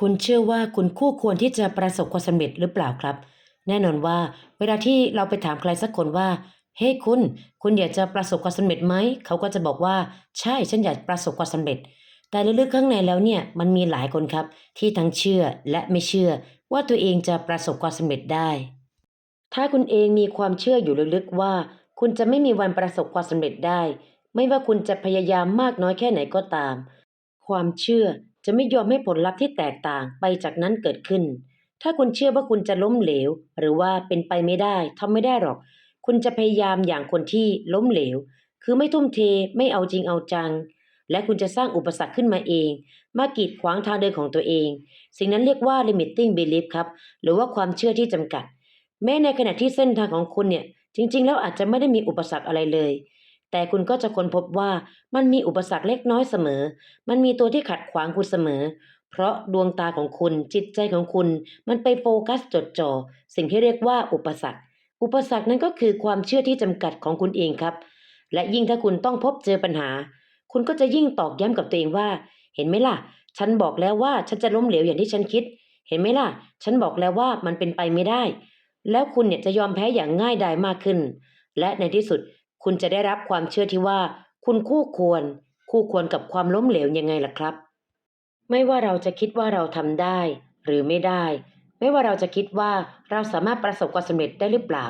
คุณเชื่อว่าคุณคู่ควรที่จะประสบความสำเร็จหรือเปล่าครับ แน่นอนว่า เวลาที่เราไปถามใครสักคนว่าเฮ้คุณ คุณอยากจะประสบความสำเร็จไหม เขาก็จะบอกว่า ใช่ ฉันอยากประสบความสำเร็จ แต่ลึกๆข้างในแล้วเนี่ย มันมีหลายคนครับ ที่ทั้งเชื่อและไม่เชื่อ ว่าตัวเองจะประสบความสำเร็จได้ ถ้าคุณเองมีความเชื่ออยู่ลึกๆว่า คุณจะไม่มีวันประสบความสำเร็จได้ ไม่ว่าคุณจะพยายามมากน้อยแค่ไหนก็ตาม ความเชื่อ จะไม่ยอมให้ผลลัพธ์ที่แตกต่างไปจากนั้นเกิดขึ้น ถ้าคุณเชื่อว่าคุณจะล้มเหลว หรือว่าเป็นไปไม่ได้ทำไม่ได้หรอก คุณจะพยายามอย่างคนที่ล้มเหลว คือไม่ทุ่มเทไม่เอาจริงเอาจัง และคุณจะสร้างอุปสรรคขึ้นมาเอง มากีดขวางทางเดินของตัวเอง สิ่งนั้นเรียกว่า limiting belief ครับ หรือว่าความเชื่อที่จำกัด แม้ในขณะที่เส้นทางของคุณเนี่ยจริง ๆ แล้วอาจจะไม่ได้มีอุปสรรคอะไรเลย แต่คุณก็จะค้นพบว่ามันมีอุปสรรคเล็กน้อยเสมอ มันมีตัวที่ขัดขวางคุณเสมอ เพราะดวงตาของคุณจิตใจของคุณ มันไปโฟกัสจดจ่อสิ่งที่เรียกว่าอุปสรรค อุปสรรคนั้นก็คือความเชื่อที่จำกัดของคุณเองครับ และยิ่งถ้าคุณต้องพบเจอปัญหา คุณก็จะยิ่งตอกย้ำกับตัวเองว่า เห็นไหมล่ะ ฉันบอกแล้วว่าฉันจะล้มเหลวอย่างที่ฉันคิด เห็นไหมล่ะ ฉันบอกแล้วว่ามันเป็นไปไม่ได้ แล้วคุณเนี่ยจะยอมแพ้อย่างง่ายดายมากขึ้น และในที่สุด คุณจะได้รับความเชื่อที่ว่า คุณคู่ควร คู่ควรกับความล้มเหลวยังไงล่ะครับ ไม่ว่าเราจะคิดว่าเราทำได้ หรือไม่ได้ ไม่ว่าเราจะคิดว่าเราสามารถประสบความสำเร็จได้หรือเปล่า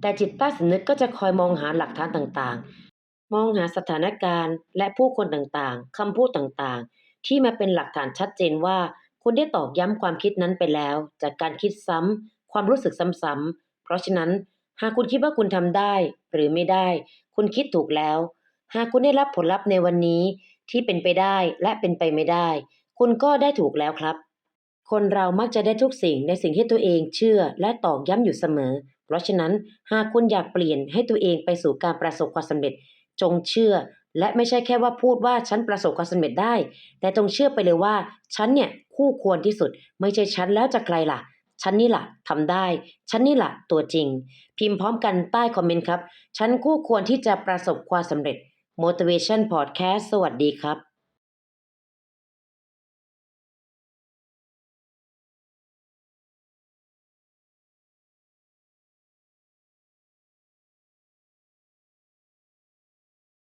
แต่จิตใต้สำนึกก็จะคอยมองหาหลักฐานต่างๆ มองหาสถานการณ์และผู้คนต่างๆคำพูดต่างๆ ที่มาเป็นหลักฐานชัดเจนว่า คุณได้ตอกย้ำความคิดนั้นไปแล้ว จากการคิดซ้ำความรู้สึกซ้ำๆเพราะฉะนั้น หากคุณคิดว่าคุณทำได้หรือไม่ได้ คุณคิดถูกแล้ว หากคุณได้รับผลลัพธ์ในวันนี้ที่เป็นไปได้และเป็นไปไม่ได้ คุณก็ได้ถูกแล้วครับ คนเรามักจะได้ทุกสิ่งในสิ่งที่ตัวเองเชื่อและตอกย้ำอยู่เสมอ เพราะฉะนั้นหากคุณอยากเปลี่ยนให้ตัวเองไปสู่การประสบความสำเร็จ จงเชื่อ และไม่ใช่แค่ว่าพูดว่าฉันประสบความสำเร็จได้ แต่จงเชื่อไปเลยว่าฉันเนี่ยคู่ควรที่สุด ไม่ใช่ฉันแล้วจะใครล่ะ ฉันนี่ล่ะทำได้ ฉันนี่ล่ะตัวจริง พิมพ์พร้อมกันใต้คอมเมนต์ครับ ฉันคู่ควรที่จะประสบความสำเร็จ motivation podcast สวัสดีครับ